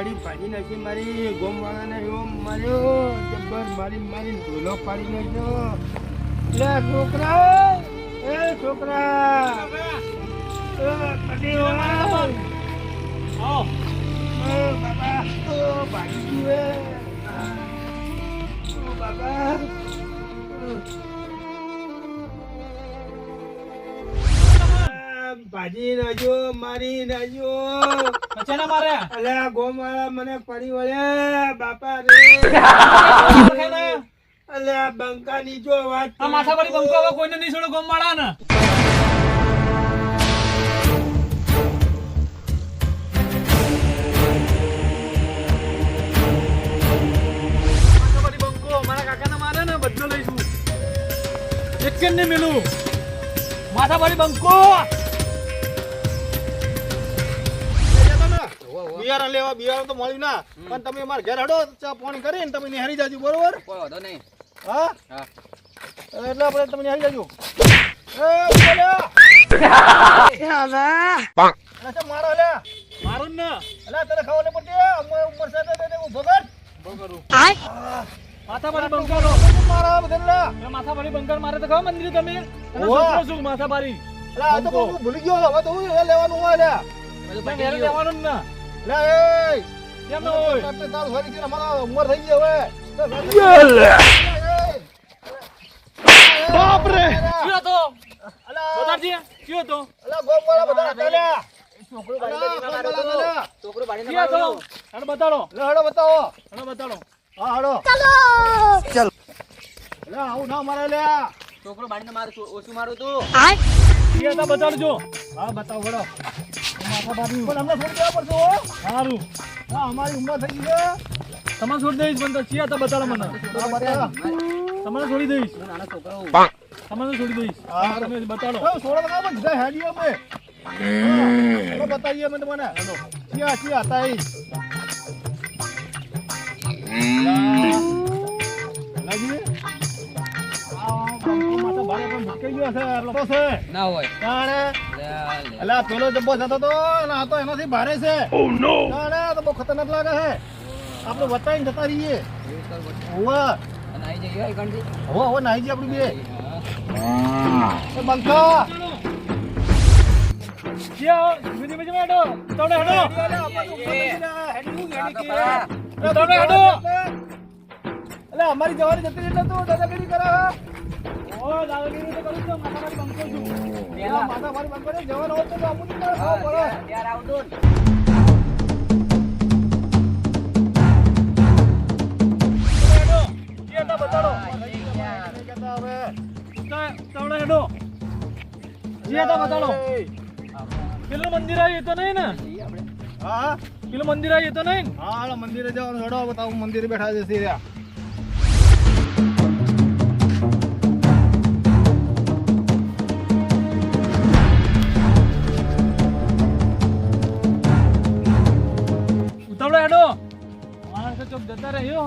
Ready પાડી નાખી મારી ગોમવાળાને એવો માર્યો જબ્બર મારી મારી ધૂલો પાડી નાખ્યો. એટલે છોકરા એ છોકરા. બાબા ભાજી નાજો મારી નાજો પછાના મારે? અલ્યા ગોમાળા મને પડી વળે બાપા રે. અલ્યા બંકાની જો વાત આ માથા પર બંકો હવે કોઈને નહીં છોડો ગોમાળા ને માથા પડી બંકો મારા કાકાને મારે ને બદલો લઈશું. એક નહીં મેલું. માથા પડી બંકો! બિયારણ લેવા બિયારણ તો મળ્યું ના. પણ તમે મારા ઘેર હડો ચા પાણી કરીને તમે નિહારી જાજો બરોબર? કોઈ વાંધો નહીં. હા? હા. એટલે આપણે તમે નિહારી જાજો. મારો લે મારું ને. અલા તને ખાવા લે પડશે ઉમર સાથે તેને ઊભો કર. માથા ભરી બંકર મારા બદલા માથા ભરી બંકર મારે તો ખાવ મંદિર તમે? અને શું માથા ભરી અલા આ તો ભૂલી ગયો હવે તો હું લેવાનું હોય લે તમે. લેવાનું ના ને. લે એ! કેમ ન હોય? આપણે તાર ફરી છે અમારા ઉંમર થઈ ગઈ હવે. બાપ રે કયો હતો અલા. બતાડજે કયો હતો અલા ગોમ વાળા બધા હતા લે છોકરો છોકરો બાળીને કયો હતો મારવાનું. બતાડો. લે હડો બતાવો. હેડો બતાડો. હા હડો. ચાલો! લે આવું ના મારે લે. છોકરો બાળીને મારું ઓછું મારું તું કયો હતા બતાડજો. હા બતાવો હડો. તમારે છોડી દઈશ પણ ચિયા મને. તમારે ચિયા ચિયા હતા એ ના હોય. એટલે આ પેલો જબ્બો થતો તો આ તો એનાથી ભારે છે. Oh, ના તો બહુ ખતરનાક લાગે છે. આપણે વટાઈને જતા રહીએ. હોવા. હોવા હોવા નાહી જઈએ આપણે બે. બંકા અમારી જવાની જતી એટલે તું દાદાગીરી કરાવે પેલું મંદિર આવી તો નહીં ને હા. પેલું મંદિર આવી તો નહીં હા, મંદિરે જવાનું છોડો બતાવું, મંદિરે બેઠા જશે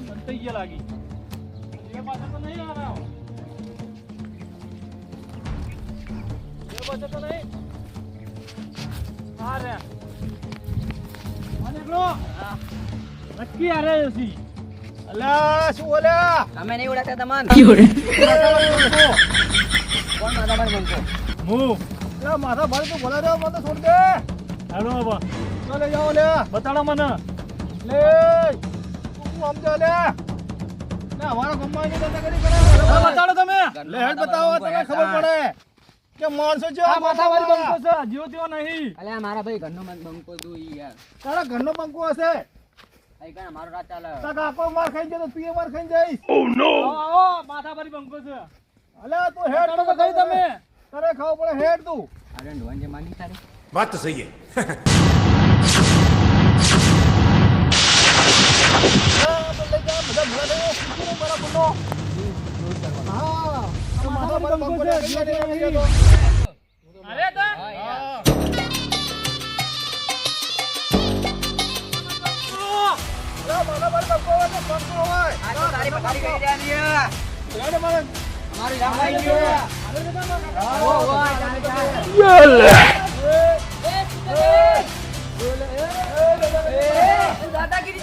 રહ્યો થઈ ગયા લાગી એ પાછળ તો નહીં આવ્યા એ પાછળ તો નહીં હા રે અને એકલો નક્કી હારે છે અલા શું બોલ્યા તમે નહીં ઓળખતા તમન કોણ માથા મારી બંકો હું. અલા માથા ભારે તો બોલા રહ્યો મને છોડ દે. હેડો બાબા ચાલે જાઓ લે. બતાડો મને. લે. તું સમજો લે. ના અમારા ગમવાની તમે કરી કરે બતાડો તમે. લે હેડ બતાવો તમને ખબર પડે કે માણસો જો આ માથા વાળી બંકો છે. જીવ તેવો નહીં. અલે મારા ભાઈ ઘરનો બંકો તું ઈ યાર. તારા ઘરનો બંકો હશે. આઈ કાના મારો રાત ચાલે. તા કાકો માર ખાઈ જતો તું માર ખાઈ જઈશ. Oh, ઓ નો ઓ માથા વાળી બંકો છે. અલે તું હેડ તો વાત સહી દાદાગીરી દાદાગીરી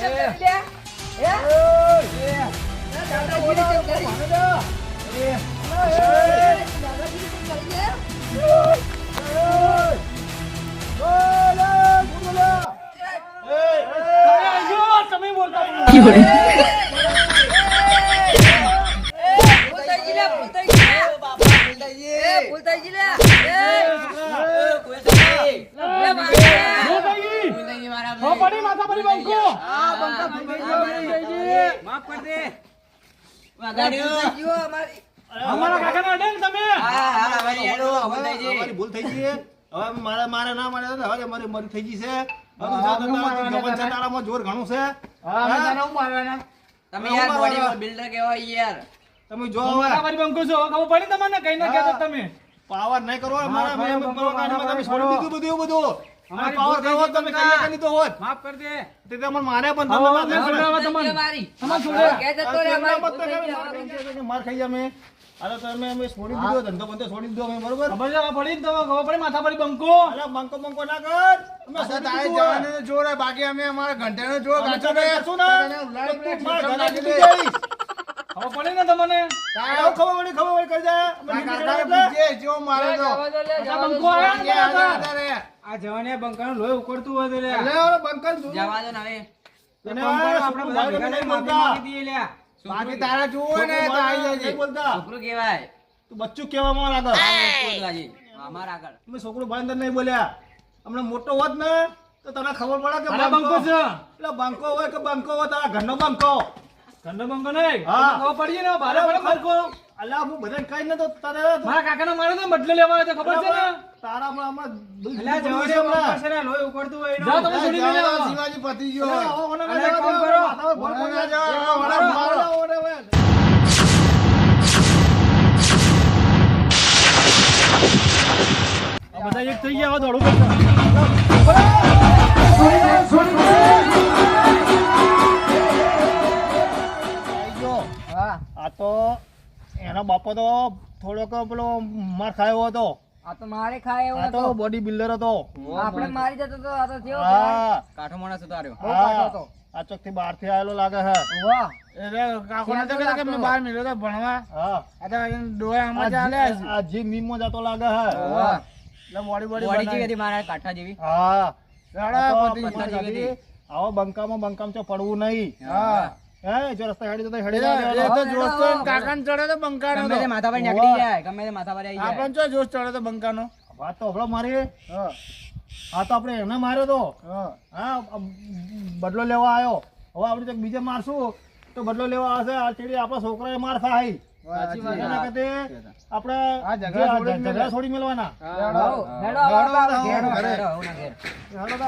માફ કરી દે વાગાડ્યો અમારી અમારા કાકાના અડે ને તમે? હા હા અમારી હેલો અમારી ભૂલ થઈ ગઈ. હવે મારા મારે ના મળે હવે મારી મરી થઈ ગઈ છે. હવે જોર ઘણું છે. હા તને હું? મારવાના? તમે યાર બોડીમાં બિલ્ડર કેવા યાર. તમે જો હવે. અમારી બંકો છો ખબર પડી તમને? કઈ ના કહેતો તમે. પાવર નહીં કરો મારા મેં તમે છોડી દીધું બધું એવું બધું. પાવર કરવો તો હોત મારે પણ ખાઈ અમે? અરે તમે અમે છોડી દીધો ધંધો બંધો છોડી દીધો અમે બરોબર? ખબર છે પડી ને તો ખબર પડી માથા પડી બંકો? અરે બંકો બંકો ના કર. અમે હોય. જવાને જોર બાકી અમે અમારા ઘંટાનો જોર ગાચો ને. શું ના. ખબર પડી ને તમને? તારે ખબર પડી ખબર પડી કરી દે અમે નીકળી. પૂછજે, જેવો મારે તો. બંકો? આ જવાને બંકાનો લોહી ઉકળતું હોય તો લે. અલે, બંકર જવા દો ને હવે. આપણે બધા ભેગા માંગી દઈએ લ્યા. બાકી તારા જુઓ ને તો આવી જાય બોલતા. છોકરું કેવાય તું બચ્ચું કહેવામાં આગળ. અમાર આગળ. તમે છોકરું ભાઈ નહીં બોલ્યા. હમણાં મોટો હોત ને તો તને ખબર પડે કે બંકો છે. એટલે બંકો હોય કે બંકો હોય તારા ઘરનો બંકો. ઘરનો બંકો નહીં. હા. ખબર પડી ને ભારે પડે બંકો. અલ્યા હું બધાને કઈ નતો તારે મારા કાકાને મારે તો બદલે લેવા આવ્યો તો ખબર છે ને તારા હમણાં હમણાં દિલ અલ્યા દુખી જવાને પડ્યું છે ને લોહી ઉકળતું હોય એનો. તમે છોડી દે શિવાજી પતી ગયો ઓને અલ્યા, લેવા કરો. માથા પર ફોન ઓને કરી જાઓ, જાઓ, ઓને મારો, મારો. મારો, ઓને બધા એક થઈ ગયા હવે બાપો તો થોડોક પેલો માર ખાયો હતો. આ તો મારે ખાય એવો હતો. બોડી બિલ્ડર હતો આપણે મારી જતો તો આ તો થયો હા. કાઠો માણસ હતો આર્યો. બહુ કાઢો હતો. આ ચોકથી બહારથી આવેલો લાગે છે. વાહ. એટલે કાકોને તો કે મેં બહાર મેલ્યો તો ભણવા. હા. આ તો એને ડોળા આમાં આ જી- આ જીમ જતો લાગે છે. વાહ. એટલે બોડી બોડી બોડી જેવી મારા કાઠા જેવી? હા. રાડા પતી. આવો બંકામાં બંકામ ચો પડવું નહીં. હે. જો રસ્તા હેડી જતો હેડી એ તો જોશ તો કાકાને ચડે તો બંકાનો ગમે તે માથા પર નીકળી જાય ગમે તે માથા પર આવી જાય આપણને ચો જોશ ચડે તો બંકાનો વાત તો હમણાં મારી હા આ તો આપણે એને માર્યો તો હા બદલો લેવા આવ્યો હવે આપણે કંઈક બીજે મારશું તો બદલો લેવા આવશે આ ચીડી આપણા છોકરાએ માર કરતે આપણે છોડી મેળવાના હા. હેડો હેડો, હેડો, હેડો,